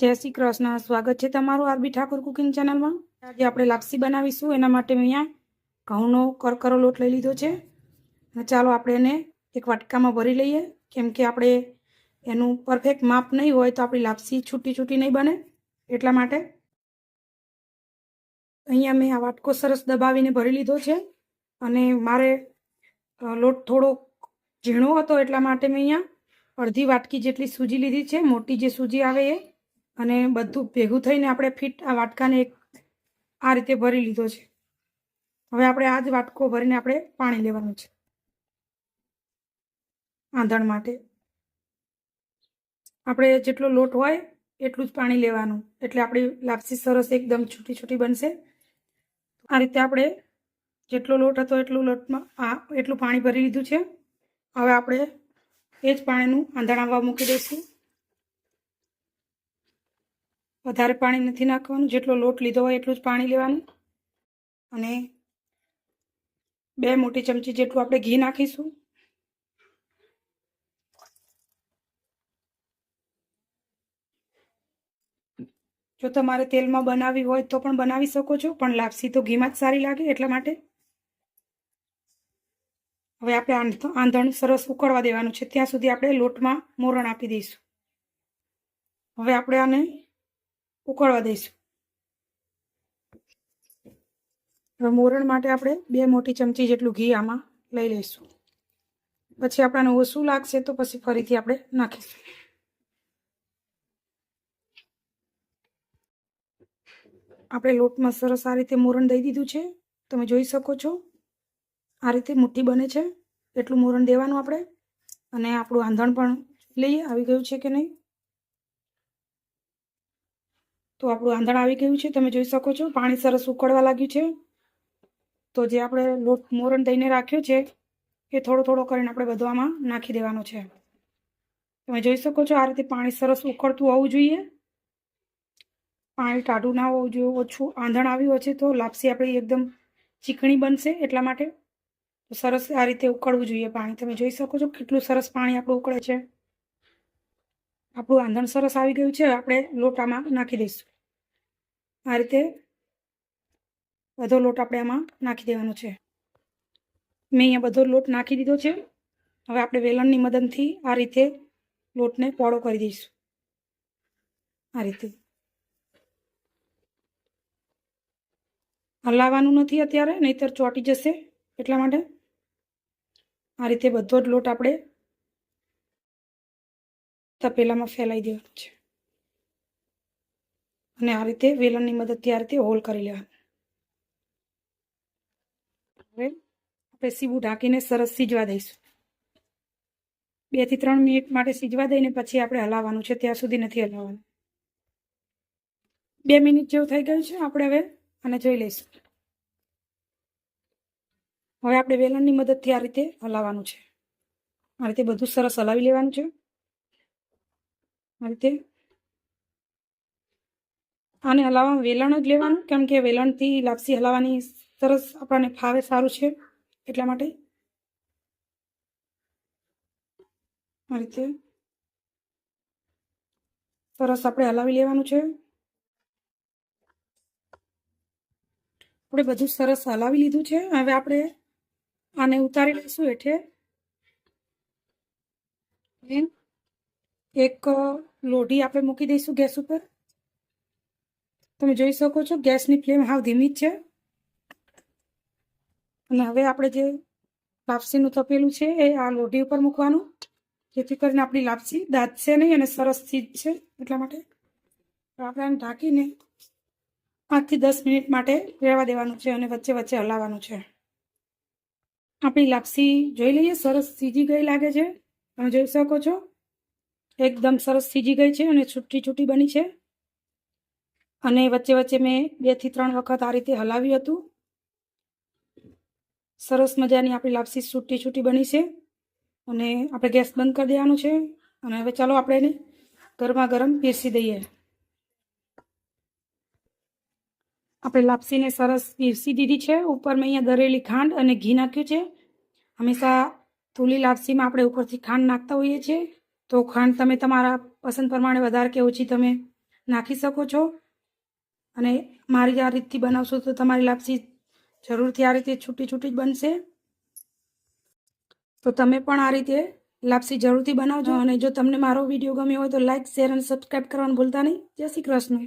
જય શ્રી કૃષ્ણ. સ્વાગત છે તમારું આરબી ઠાકોર કુકિંગ ચેનલમાં. આજે આપણે લાપસી બનાવીશું. એના માટે મેં અહીંયા ઘઉંનો કરકરો લોટ લઈ લીધો છે. અને ચાલો આપણે એને એક વાટકામાં ભરી લઈએ. કેમ કે આપણે એનું પરફેક્ટ માપ નહીં હોય તો આપણી લાપસી છૂટી છૂટી નહીં બને. એટલા માટે અહીંયા મેં આ વાટકો સરસ દબાવીને ભરી લીધો છે. અને મારે લોટ થોડો ઝીણો હતો એટલા માટે મેં અહીંયા અડધી વાટકી જેટલી સૂજી લીધી છે. મોટી જે સૂજી આવે એ અને બધું ભેગું થઈને આપણે ફિટ આ વાટકાને એક આ રીતે ભરી લીધો છે. હવે આપણે આ જ વાટકો ભરીને આપણે પાણી લેવાનું છે. આંધણ માટે. આપણે જેટલો લોટ હોય એટલું જ પાણી લેવાનું. એટલે આપણી લાપસી સરસ એકદમ છૂટી છૂટી બનશે. આ રીતે આપણે જેટલો લોટ હતો એટલું લોટમાં આ એટલું પાણી ભરી લીધું છે. હવે આપણે એ જ પાણીનું આંધણ આવવા મૂકી દઈશું. વધારે પાણી નથી નાખવાનું. જેટલો લોટ લીધો હોય એટલું જ પાણી લેવાનું. અને બે મોટી ચમચી જેટલું આપણે ઘી નાખીશું. જો તમારે તેલમાં બનાવવી હોય તો પણ બનાવી શકો છો, પણ લાપસી તો ઘીમાં જ સારી લાગે એટલા માટે. હવે આપણે આંધ- આંધણ સરસ ઉકળવા દેવાનું છે. ત્યાં સુધી આપણે લોટમાં મોરણ આપી દઈશું. હવે આપણે આને ઉકળવા દઈશું. હવે મોરણ માટે આપણે બે મોટી ચમચી જેટલું ઘી આમાં લઈ લઈશું. પછી આપણને ઓછું લાગશે તો પછી ફરીથી આપણે નાખીશું. આપણે લોટમાં સરસ આ રીતે મોરણ દઈ દીધું છે. તમે જોઈ શકો છો. આ રીતે મુઠ્ઠી બને છે. એટલું મોરણ દેવાનું આપણે. અને આપણું આંધણ પણ લઈએ. આવી ગયું છે કે નહીં? તો આપણું આંધણ આવી ગયું છે, તમે જોઈ શકો છો, પાણી સરસ ઉકળવા લાગ્યું છે. તો જે આપણે લોટ મોરણ દઈને રાખ્યો છે, એ થોડો થોડો કરીને આપણે બધો નાખી દેવાનો છે. તમે જોઈ શકો છો, આ રીતે પાણી સરસ ઉકળતું હોવું જોઈએ. પાણી ટાઢું ના હોવું જોઈએ, ઓછું આંધણ આવ્યું હશે તો લાપસી આપણી એકદમ ચીકણી બનશે એટલા માટે. સરસ આ રીતે ઉકળવું જોઈએ પાણી. તમે જોઈ શકો છો કેટલું સરસ પાણી આપણું ઉકળે છે. આપણું આંધણ સરસ આવી ગયું છે, આપણે લોટામાં નાખી દઈશું. આ રીતે બધો લોટ આપણે આમાં નાખી દેવાનો છે. મેં અહીંયા બધો લોટ નાખી દીધો છે. હવે આપણે વેલણની મદદથી આ રીતે લોટને પોળો કરી દઈશું. આ રીતે. હલાવવાનું નથી અત્યારે, નહીતર ચોંટી જશે એટલા માટે. આ રીતે બધો જ લોટ આપણે તપેલામાં ફેલાઈ દેવાનો છે. અને આ રીતે વેલણની મદદથી આ રીતે હોલ કરી લેવાનું. હવે આપણે સીવું ઢાંકીને સરસ સીજવા દઈશું. બેથી ત્રણ મિનિટ માટે સીજવા દઈને પછી આપણે હલાવવાનું છે, ત્યાં સુધી નથી હલાવવાનું. બે મિનિટ જેવું થઈ ગયું છે, આપણે હવે અને જોઈ લઈશું. હવે આપણે વેલણની મદદથી આ રીતે હલાવવાનું છે. આ રીતે બધું સરસ હલાવી લેવાનું છે. આ રીતે આને હલાવવા વેલણ જ લેવાનું કેમ કે વેલણથી લાપસી હલાવવાની સરસ આપણને ફાવે સારું છે. એટલા માટે આ રીતે સરસ આપણે હલાવી લેવાનું છે. આપણે બધું સરસ હલાવી લીધું છે. હવે આપણે આને ઉતારી લઈશું હેઠે. એક લોઢી આપણે મૂકી દઈશું ગેસ ઉપર. તમે જોઈ શકો છો, ગેસની ફ્લેમ હાવ ધીમી જ છે. અને હવે આપણે જે લાપસીનું તપેલું છે, એ આ લોઢી ઉપર મૂકવાનું. જેથી કરીને આપણી લાપસી દાંતશે નહીં અને સરસ ચીજ છે. એટલા માટે આપણે આને ઢાંકીને પાંચથી દસ મિનિટ માટે રહેવા દેવાનું છે અને વચ્ચે વચ્ચે હલાવવાનું છે. આપણી લાપસી જોઈ લઈએ, સરસ સીજી ગઈ લાગે છે. તમે જોઈ શકો છો, એકદમ સરસ સીજી ગઈ છે અને છૂટી છૂટી બની છે. અને વચ્ચે વચ્ચે મેં બેથી ત્રણ વખત આ રીતે હલાવ્યું હતું. સરસ મજાની આપણી લાપસી છૂટી છૂટી બની છે અને આપણે ગેસ બંધ કરી દેવાનું છે અને હવે ચાલો આપણે એને ગરમા ગરમ પીરસી દઈએ. આપણે લાપસીને સરસ પીરસી દીધી છે. ઉપર મેં અહીંયા દરેલી ખાંડ અને ઘી નાખ્યું છે. હંમેશા તુલી લાપસીમાં આપણે ઉપરથી ખાંડ નાખતા હોઈએ છીએ. તો ખાંડ તમે તમારા પસંદ પ્રમાણે વધારે કે ઓછી તમે નાખી શકો છો. અને મારી આ રીતથી બનાવશો તો તમારી લાપસી જરૂરથી આ રીતે છૂટી છૂટી જ બનશે. તો તમે પણ આ રીતે લાપસી જરૂરથી બનાવજો અને જો તમને મારો વીડિયો ગમ્યો હોય તો લાઇક શેર અને સબસ્ક્રાઈબ કરવાનું ભૂલતા નહીં. જય શ્રી કૃષ્ણ.